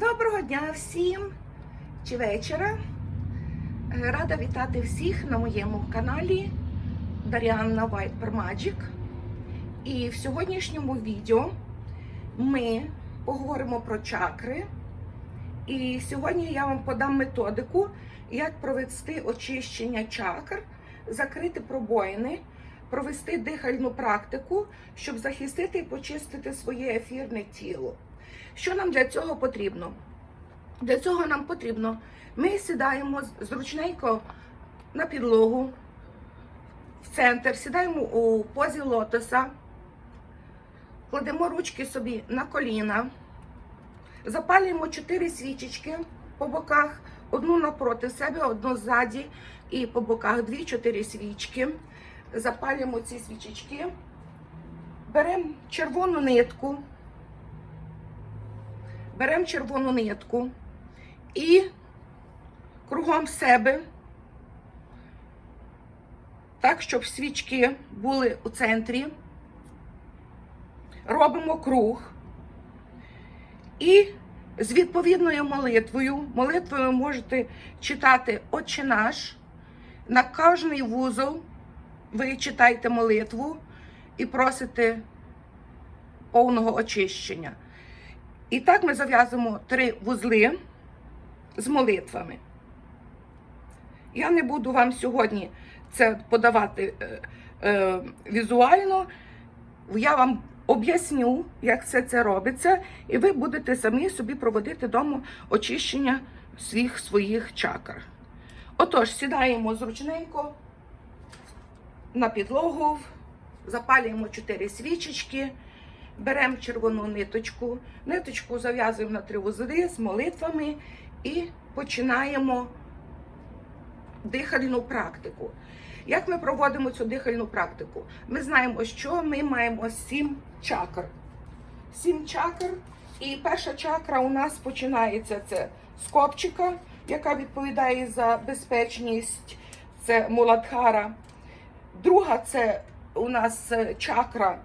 Доброго дня всім чи вечора. Е, Рада вітати всіх на моєму каналі Даріанна White Per Magic. І в сьогоднішньому відео ми поговоримо про чакри. І сьогодні я вам подам методику, як провести очищення чакр, закрити пробоїни, провести дихальну практику, щоб захистити і почистити своє ефірне тіло. Що нам для цього потрібно? Для цього нам потрібно, ми сідаємо зручненько на підлогу, в центр, сідаємо у позі лотоса, кладемо ручки собі на коліна, запалюємо 4 свічечки по боках, одну напроти себе, одну ззаді і по боках 2-4 свічки. Запалюємо ці свічечки, беремо червону нитку беремо червону нитку і кругом себе, так, щоб свічки були у центрі, робимо круг. І з відповідною молитвою, молитвою можете читати Отче наш, на кожний вузол ви читаєте молитву і просите повного очищення. І так ми зав'язуємо три вузли з молитвами. Я не буду вам сьогодні це подавати е, е, візуально. Я вам об'ясню, як все це робиться, і ви будете самі собі проводити вдома очищення всіх своїх чакр. Отож, сідаємо зручненько на підлогу, запалюємо 4 свічечки. Беремо червону ниточку, ниточку зав'язуємо на три вузли з молитвами і починаємо дихальну практику. Як ми проводимо цю дихальну практику? Ми знаємо, що ми маємо сім чакр. Сім чакр. І перша чакра у нас починається це з копчика, яка відповідає за безпечність, це Муладхара. Друга це у нас е, чакра.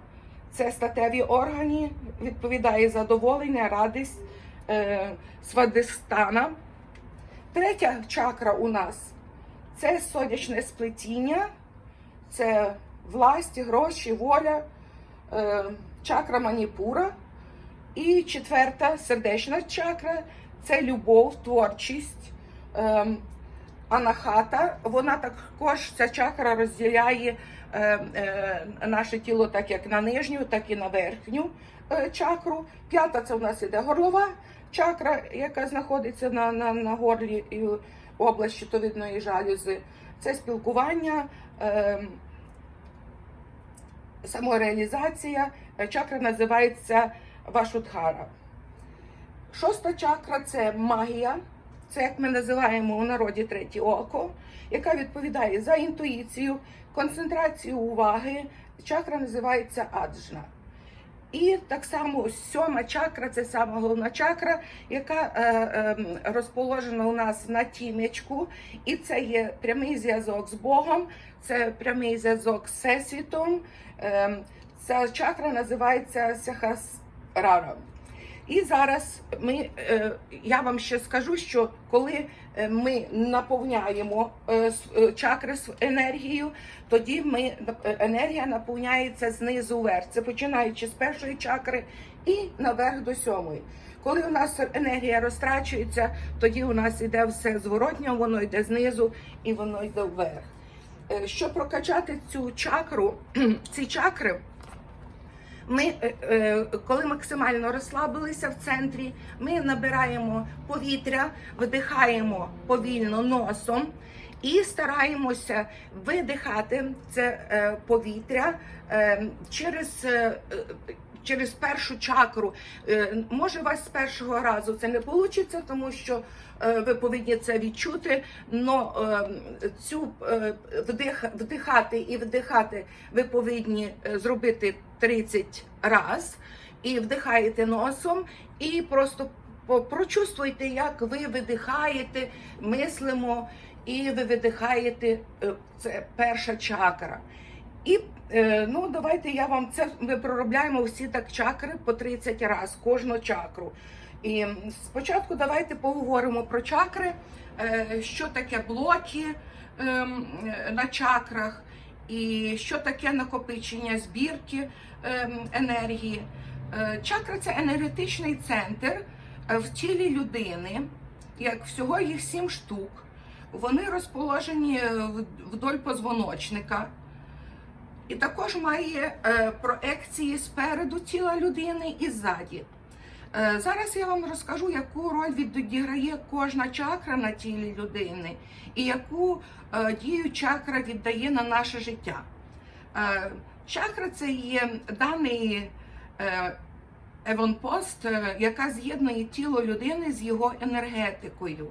Це статеві органи, відповідає задоволення, радість е, свадистана. Третя чакра у нас це сонячне сплетіння, це власть, гроші, воля, е, чакра маніпура. І четверта сердечна чакра це любов, творчість. Е, анахата. Вона також ця чакра розділяє наше тіло так як на нижню, так і на верхню е, чакру. П'ята це у нас іде горлова чакра, яка знаходиться на на, на горлі і область щитовидної жалюзи. Це спілкування, е, самореалізація. Чакра називається Вашудхара. Шоста чакра це магія. Це, як ми називаємо у народі третє око, яка відповідає за інтуїцію, концентрацію уваги. Чакра називається аджна. І так само сьома чакра це сама головна чакра, яка е, е, розположена у нас на тімечку. І це є прямий зв'язок з Богом, це прямий зв'язок з Всесвітом. Е, ця чакра називається Сяхасрара. І зараз ми, е, я вам ще скажу, що коли е, ми наповняємо е, чакри енергією, тоді ми, енергія наповняється знизу вверх. Це починаючи з першої чакри і наверх до сьомої. Коли у нас енергія розтрачується, тоді у нас йде все зворотньо, воно йде знизу і воно йде вверх. Щоб прокачати цю чакру, ці чакри. Ми, е, е, коли максимально розслабилися в центрі, ми набираємо повітря, видихаємо повільно носом і стараємося видихати це е, повітря через через першу чакру. Може, у вас з першого разу це не вийде, тому що ви повинні це відчути. але цю вдих, вдихати і вдихати ви повинні зробити 30 раз і вдихаєте носом, і просто прочувствуйте, як ви видихаєте, мислимо, і ви видихаєте е, це перша чакра. І е, ну давайте я вам це ми проробляємо всі так чакри по 30 разів, кожну чакру. І спочатку давайте поговоримо про чакри, е, що таке блоки ем, на чакрах, і що таке накопичення збірки ем, енергії. Е, Чакра це енергетичний центр е, в тілі людини, як всього їх сім штук. Вони розположені е, вдоль позвоночника. І також має проекції спереду тіла людини і ззаді. Е, Зараз я вам розкажу, яку роль відіграє кожна чакра на тілі людини і яку е, дію чакра віддає на наше життя. Е, Чакра це є даний евонпост, яка з'єднує тіло людини з його енергетикою.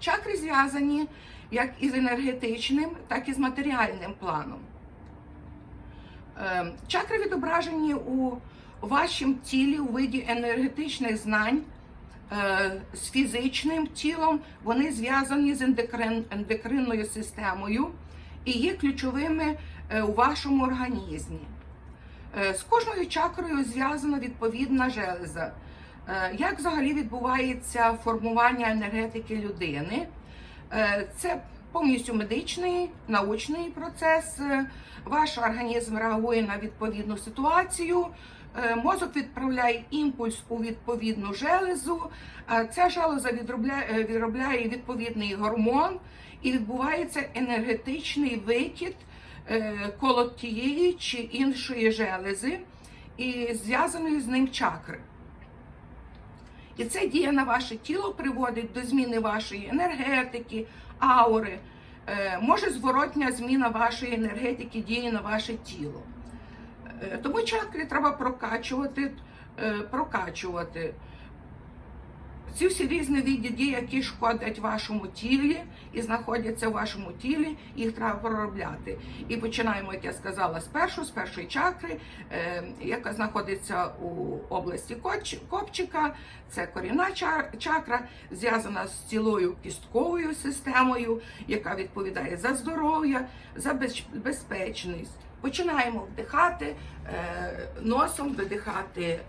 Чакри зв'язані як із енергетичним, так і з матеріальним планом. Чакри відображені у вашому тілі у виді енергетичних знань е, з фізичним тілом. Вони зв'язані з ендокрин, ендокринною системою і є ключовими е, у вашому організмі. Е, З кожною чакрою зв'язана відповідна железа. Як взагалі відбувається формування енергетики людини? Це повністю медичний, научний процес. Ваш організм реагує на відповідну ситуацію. Е, Мозок відправляє імпульс у відповідну железу. а Ця железа відробляє, е, відробляє відповідний гормон і відбувається енергетичний викид е, коло тієї чи іншої желези і зв'язаної з ним чакри. І це діє на ваше тіло, приводить до зміни вашої енергетики, аури. Може зворотня зміна вашої енергетики діє на ваше тіло. Е, Тому чакри треба прокачувати, е, прокачувати. Ці всі різні види дій, які шкодять вашому тілі і знаходяться в вашому тілі, їх треба проробляти. І починаємо, як я сказала, з з першої чакри, е, яка знаходиться у області копчика. Це корінна чакра, зв'язана з цілою кістковою системою, яка відповідає за здоров'я, за безпечність. Починаємо вдихати е, носом, видихати е,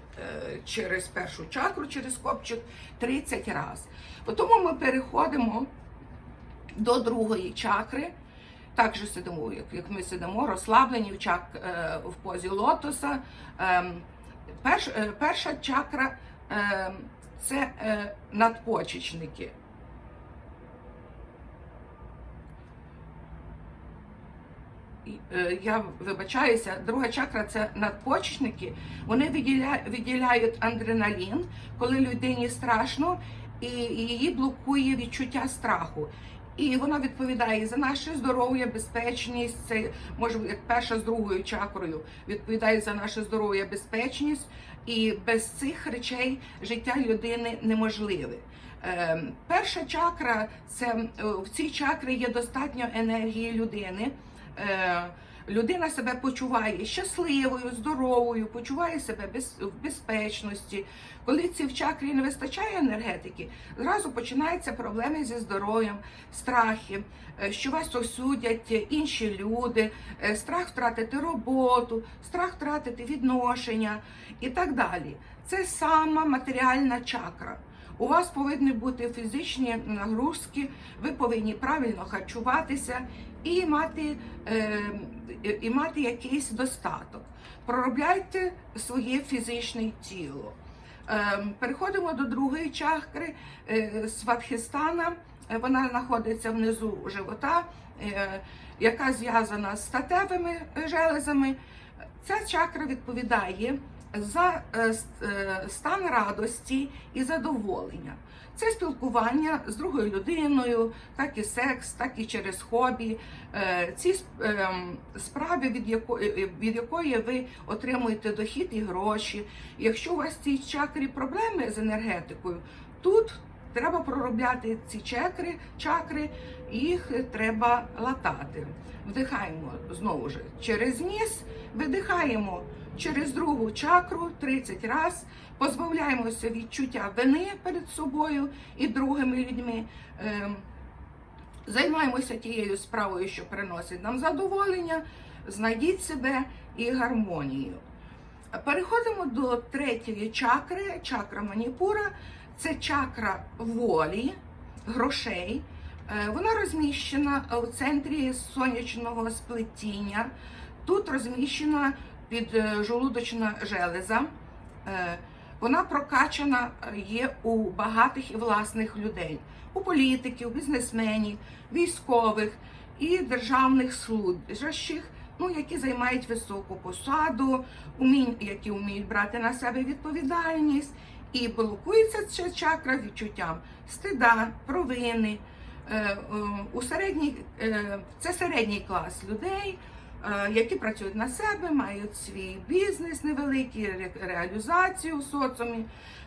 через першу чакру, через копчик 30 разів. Потім ми переходимо до другої чакри. Так же сидимо, як, ми сидимо, розслаблені в, чак, е, в позі лотоса. Ем, перш, перша чакра е, це надпочечники. І, е, Я вибачаюся, друга чакра це надпочечники. Вони виділя, виділяють адреналін, коли людині страшно, і її блокує відчуття страху. І вона відповідає за наше здоров'я, безпечність. Це може як перша з другою чакрою відповідає за наше здоров'я, безпечність. І без цих речей життя людини неможливе. Е, перша чакра це е, в цій чакрі є достатньо енергії людини. Е, людина себе почуває щасливою, здоровою, почуває себе без, в безпечності. Коли ці в чакрі не вистачає енергетики, зразу починаються проблеми зі здоров'ям, страхи, е, що вас осудять інші люди, е, страх втратити роботу, страх втратити відношення і так далі. Це сама матеріальна чакра. У вас повинні бути фізичні нагрузки, ви повинні правильно харчуватися і мати, е, і мати якийсь достаток. Проробляйте своє фізичне тіло. Е, переходимо до другої чакри е, Сватхістана. Вона знаходиться внизу живота, яка зв'язана з статевими железами. Ця чакра відповідає за е, е, стан радості і задоволення. Це спілкування з другою людиною, так і секс, так і через хобі. Е, Ці справи, від якої, від якої ви отримуєте дохід і гроші. Якщо у вас в цій чакрі проблеми з енергетикою, тут треба проробляти ці чакри, чакри, їх треба латати. Вдихаємо знову ж через ніс, видихаємо через другу чакру 30 разів, позбавляємося відчуття вини перед собою і другими людьми. Ем, Займаємося тією справою, що приносить нам задоволення, знайдіть себе і гармонію. Переходимо до третьої чакри, чакра Маніпура. Це чакра волі, грошей. Е, Вона розміщена у центрі сонячного сплетіння. Тут розміщена під е, железа. Е, Вона прокачана е, є у багатих і власних людей, у політиків, бізнесменів, військових і державних служащих, ну, які займають високу посаду, умінь, які вміють брати на себе відповідальність. І блокується ця чакра відчуттям стида, провини. У середній, це середній клас людей, які працюють на себе, мають свій бізнес невеликий, ре- реалізацію в соціумі.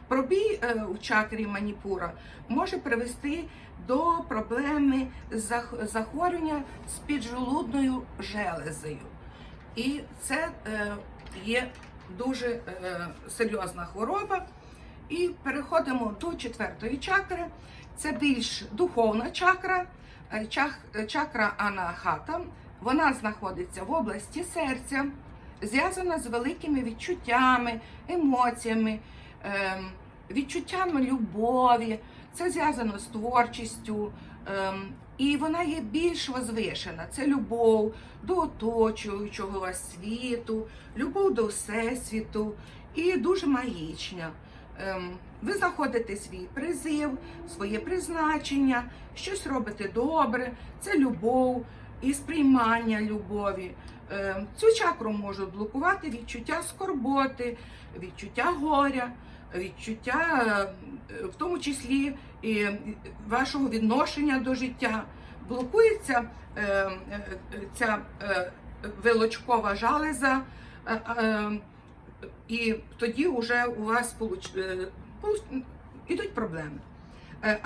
Пробій е, у чакрі маніпура може привести до проблеми зах- захворювання з піджелудною железою. І це е, є дуже е, серйозна хвороба. І переходимо до четвертої чакри. Це більш духовна чакра, е, е, чакра Анахата. Вона знаходиться в області серця, зв'язана з великими відчуттями, емоціями, ем, відчуттями любові. Це зв'язано з творчістю. ем, І вона є більш возвишена. Це любов до оточуючого світу, любов до всесвіту і дуже магічна. Ем, Ви знаходите свій призив, своє призначення, щось робите добре, це любов і сприймання любові. Ем, Цю чакру можуть блокувати відчуття скорботи, відчуття горя, відчуття, е, в тому числі і вашого відношення до життя. Блокується е, е, ця е, вилочкова жалеза. е, е, і тоді вже у вас е, ідуть проблеми. Е,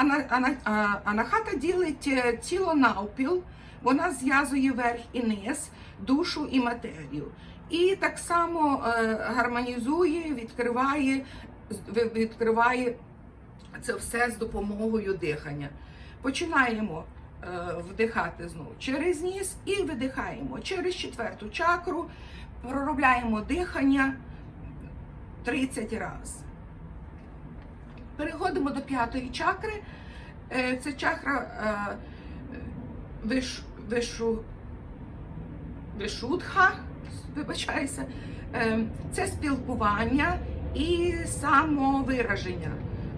Анахата ділить е, тіло навпіл, вона зв'язує верх і низ, душу і матерію. І так само е, гармонізує, відкриває, відкриває це все з допомогою дихання. Починаємо вдихати знову через ніс і видихаємо через четверту чакру, проробляємо дихання 30 разів. Переходимо до п'ятої чакри. Е, Це чакра е, виш, вишу, вишудха, вибачаюся. Е, Це спілкування і самовираження.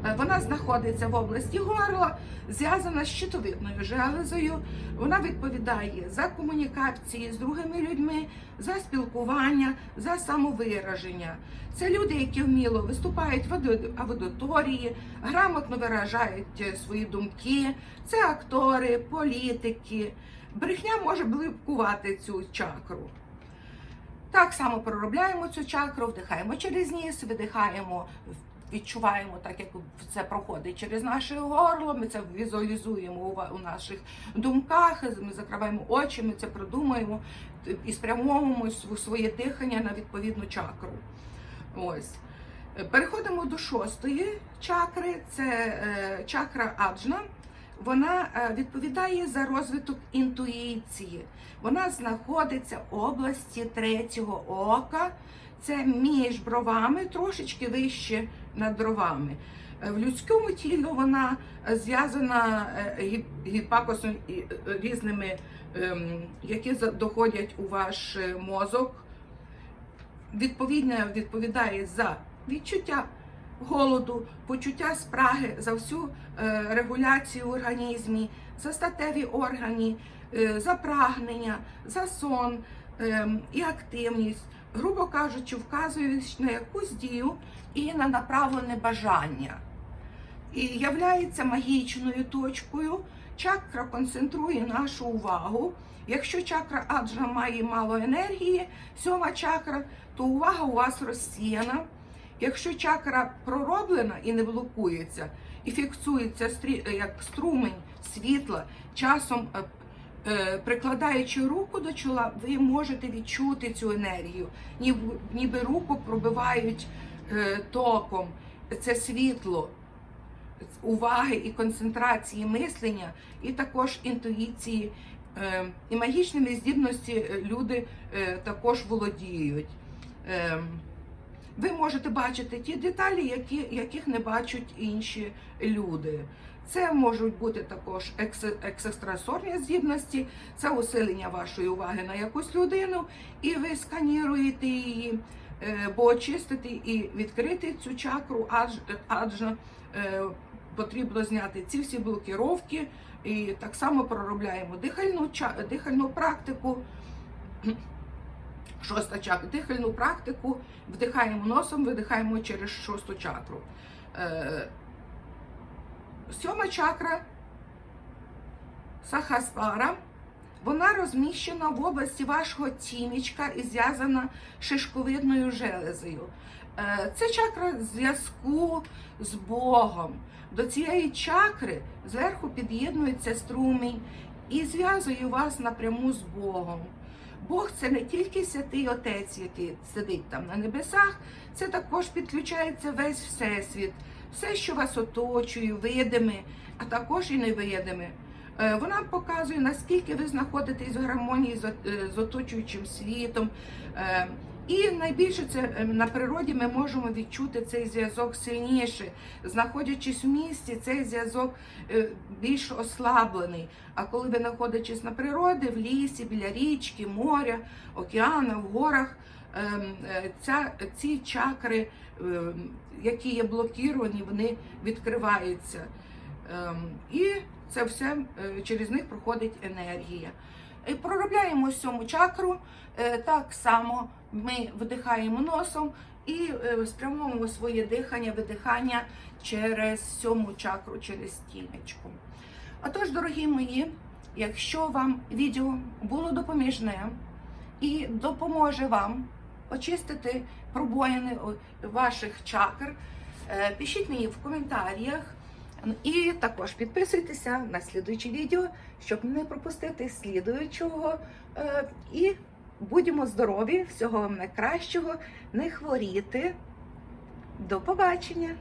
Е, Вона знаходиться в області горла, зв'язана з щитовидною железою. Вона відповідає за комунікації з другими людьми, за спілкування, за самовираження. Це люди, які вміло виступають в аудиторії, грамотно виражають е, свої думки. Це актори, політики. Брехня може блокувати цю чакру. Так само проробляємо цю чакру, вдихаємо через ніс, видихаємо, відчуваємо так, як це проходить через наше горло. Ми це візуалізуємо у наших думках. Ми закриваємо очі, ми це продумуємо і спрямовуємо своє дихання на відповідну чакру. Ось. Переходимо до шостої чакри, це е, чакра Аджна. Вона е, відповідає за розвиток інтуїції. Вона знаходиться в області третього ока. Це між бровами, трошечки вище над бровами. Е, В людському тілі вона е, зв'язана е, гіпакосом різними, ем, які доходять у ваш мозок відповідно відповідає за відчуття голоду, почуття спраги, за всю регуляцію в організмі, за статеві органи, за прагнення, за сон і активність, грубо кажучи, вказує на якусь дію і на направлене бажання. І являється магічною точкою. Чакра концентрує нашу увагу. Якщо чакра аджна має мало енергії, сьома чакра, то увага у вас розсіяна. Якщо чакра пророблена і не блокується, і фіксується як струмень світла, часом е, прикладаючи руку до чола, ви можете відчути цю енергію, ніби, ніби руку пробивають е, током. Це світло уваги і концентрації мислення, і також інтуїції. Е, І магічними здібності е, люди е, також володіють. Е, ви можете бачити ті деталі, які, яких не бачать інші люди. Це можуть бути також екс- екстрасорні здібності, це усилення вашої уваги на якусь людину, і ви сканіруєте її, е, бо очистити і відкрити цю чакру, адже, адже е, потрібно зняти ці всі блокіровки. І так само проробляємо дихальну, дихальну практику. Шоста чакра. Дихальну практику вдихаємо носом, видихаємо через шосту чакру. Сьома чакра Сахасвара. Вона розміщена в області вашого тімічка і зв'язана шишковидною железою. Е, Це чакра зв'язку з Богом. До цієї чакри зверху під'єднується струмінь і зв'язує вас напряму з Богом. Бог це не тільки святий Отець, який сидить там на небесах, це також підключається весь всесвіт, все, що вас оточує, видиме, а також і невидиме. Е, Вона показує, наскільки ви знаходитесь в гармонії з е, з оточуючим світом. І найбільше це е, на природі ми можемо відчути цей зв'язок сильніше. Знаходячись в місті, цей зв'язок е, більш ослаблений. А коли ви знаходитесь на природі, в лісі, біля річки, моря, океану, в горах, ем, е, ця, ці чакри, ем, які є блокіровані, вони відкриваються. Ем, І це все через них проходить енергія. І проробляємо сьому чакру. Так само ми вдихаємо носом і е, спрямовуємо своє дихання, видихання через сьому чакру, через стіночку. Отож, дорогі мої, якщо вам відео було допоміжне і допоможе вам очистити пробоїни ваших чакр, е, пишіть мені в коментарях. І також підписуйтеся на слідуючі відео, щоб не пропустити слідуючого. Е, І будемо здорові, всього вам найкращого, не хворіти. До побачення!